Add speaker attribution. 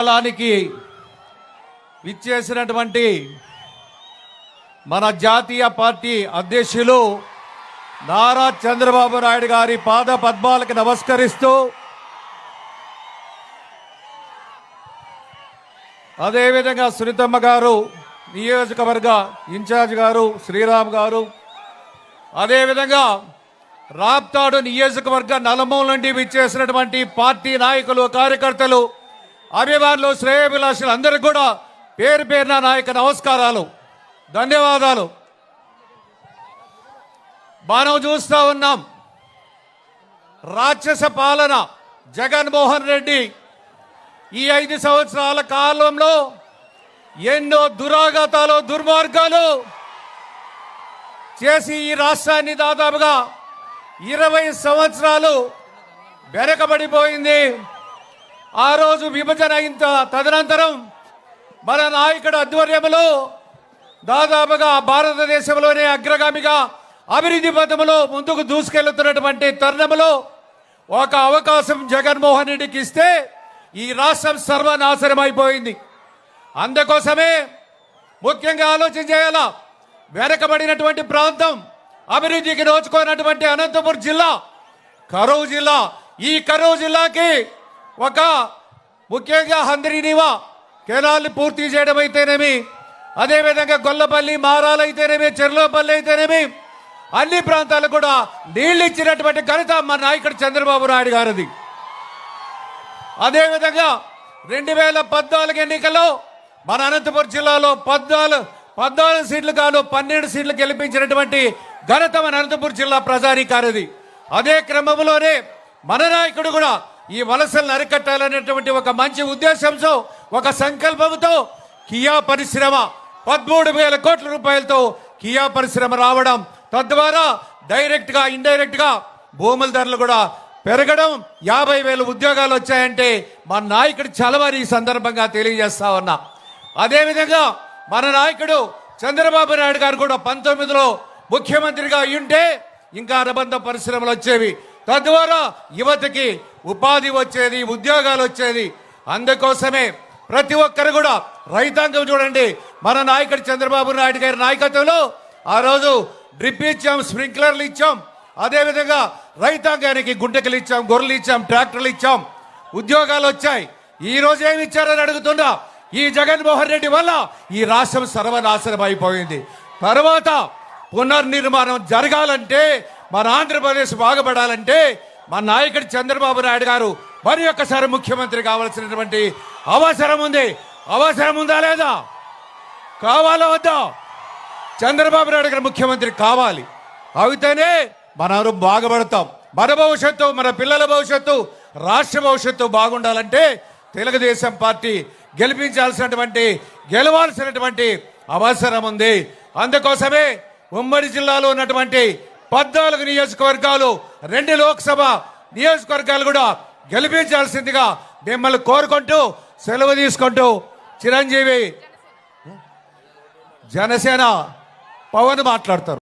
Speaker 1: కాలానికి విచ్చేసినటువంటి మన జాతీయ పార్టీ అధ్యక్షులు నారా చంద్రబాబు నాయుడు గారి పాద పద్మాలకు నమస్కరిస్తూ అదేవిధంగా సునీతమ్మ గారు నియోజకవర్గ ఇన్ఛార్జ్ గారు శ్రీరామ్ గారు అదేవిధంగా రాప్తాడు నియోజకవర్గ నలమూల నుండి విచ్చేసినటువంటి పార్టీ నాయకులు కార్యకర్తలు అభిమానులు శ్రేయభిలాషులు అందరికీ కూడా పేరు పేరున నాయక నమస్కారాలు ధన్యవాదాలు. మనం చూస్తూ ఉన్నాం రాక్షస పాలన జగన్మోహన్ రెడ్డి. ఈ ఐదు సంవత్సరాల కాలంలో ఎన్నో దురాఘాతాలు దుర్మార్గాలు చేసి ఈ రాష్ట్రాన్ని దాదాపుగా ఇరవై సంవత్సరాలు వెనకబడిపోయింది. ఆ రోజు విభజన అయిన తదనంతరం మన నాయకుడు ఆధ్వర్యంలో దాదాపుగా భారతదేశంలోనే అగ్రగామిగా అభివృద్ధి పథంలో ముందుకు దూసుకెళ్తున్నటువంటి తరుణంలో ఒక అవకాశం జగన్మోహన్ రెడ్డికి ఇస్తే ఈ రాష్ట్రం సర్వనాశనం అయిపోయింది అందుకోసమే ముఖ్యంగా ఆలోచన చేయాలా? వెనకబడినటువంటి ప్రాంతం అభివృద్ధికి నోచుకోనటువంటి అనంతపురం జిల్లా కరూరు జిల్లా. ఈ కరూరు జిల్లాకి ఒక ముఖ్యంగా హంద్రీనివా కెనాల్ని పూర్తి చేయడం అయితేనేమి అదేవిధంగా గొల్లపల్లి మారాలు అయితేనేమి చెర్లోపల్లి అయితేనేమి అన్ని ప్రాంతాలకు కూడా నీళ్ళు ఇచ్చినటువంటి ఘనత మా నాయకుడు చంద్రబాబు నాయుడు గారిది. అదేవిధంగా రెండు వేల పద్నాలుగు ఎన్నికల్లో మన అనంతపురం జిల్లాలో పద్నాలుగు పద్నాలుగు సీట్లు కాను పన్నెండు సీట్లు గెలిపించినటువంటి ఘనత మన అనంతపురం జిల్లా ప్రజానీకారిది. అదే క్రమంలోనే మన నాయకుడు కూడా ఈ వలసలను అరికట్టాలనేటువంటి ఒక మంచి ఉద్దేశంతో ఒక సంకల్పంతో కియా పరిశ్రమ పదమూడు వేల కోట్ల రూపాయలతో కియా పరిశ్రమ రావడం తద్వారా డైరెక్ట్గా ఇండైరెక్ట్గా భూముల ధరలు కూడా పెరగడం యాభై వేల ఉద్యోగాలు వచ్చాయంటే మా నాయకుడు చలవారి ఈ సందర్భంగా తెలియజేస్తా ఉన్నా. అదేవిధంగా మన నాయకుడు చంద్రబాబు నాయుడు గారు కూడా పంతొమ్మిదిలో ముఖ్యమంత్రిగా అయ్యుంటే ఇంకా అనుబంధ పరిశ్రమలు వచ్చేవి. తద్వారా యువతకి ఉపాధి వచ్చేది ఉద్యోగాలు వచ్చేది. అందుకోసమే ప్రతి ఒక్కరు కూడా రైతాంగం చూడండి. మన నాయకుడు చంద్రబాబు నాయుడు గారి నాయకత్వంలో ఆ రోజు డ్రిప్ ఇచ్చాం స్ప్రింక్లర్లు ఇచ్చాం. అదేవిధంగా రైతాంగానికి గుండెకలు ఇచ్చాం గొర్రెలు ఇచ్చాం ట్రాక్టర్లు ఇచ్చాం. ఉద్యోగాలు వచ్చాయి. ఈ రోజు ఏమి ఇచ్చారని అడుగుతున్నా? ఈ జగన్మోహన్ రెడ్డి వల్ల ఈ రాష్ట్రం సర్వనాశనం అయిపోయింది. తర్వాత పునర్నిర్మాణం జరగాలంటే మన ఆంధ్రప్రదేశ్ బాగుపడాలంటే మా నాయకుడు చంద్రబాబు నాయుడు గారు మరి ఒక్కసారి ముఖ్యమంత్రి కావాల్సినటువంటి అవసరం ఉంది. అవసరం ఉందా లేదా? కావాలా వద్దా? చంద్రబాబు నాయుడు గారు ముఖ్యమంత్రి కావాలి. అయితేనే మనం బాగుపడతాం. మన భవిష్యత్తు మన పిల్లల భవిష్యత్తు రాష్ట్ర భవిష్యత్తు బాగుండాలంటే తెలుగుదేశం పార్టీ గెలిపించాల్సినటువంటి గెలవాల్సినటువంటి అవసరం ఉంది. అందుకోసమే ఉమ్మడి జిల్లాలో ఉన్నటువంటి పద్నాలుగు నియోజకవర్గాలు రెండు లోక్సభ నియోజకవర్గాలు కూడా గెలిపించాల్సిందిగా మిమ్మల్ని కోరుకుంటూ సెలవు తీసుకుంటూ చిరంజీవి జనసేన పవన్ మాట్లాడతారు.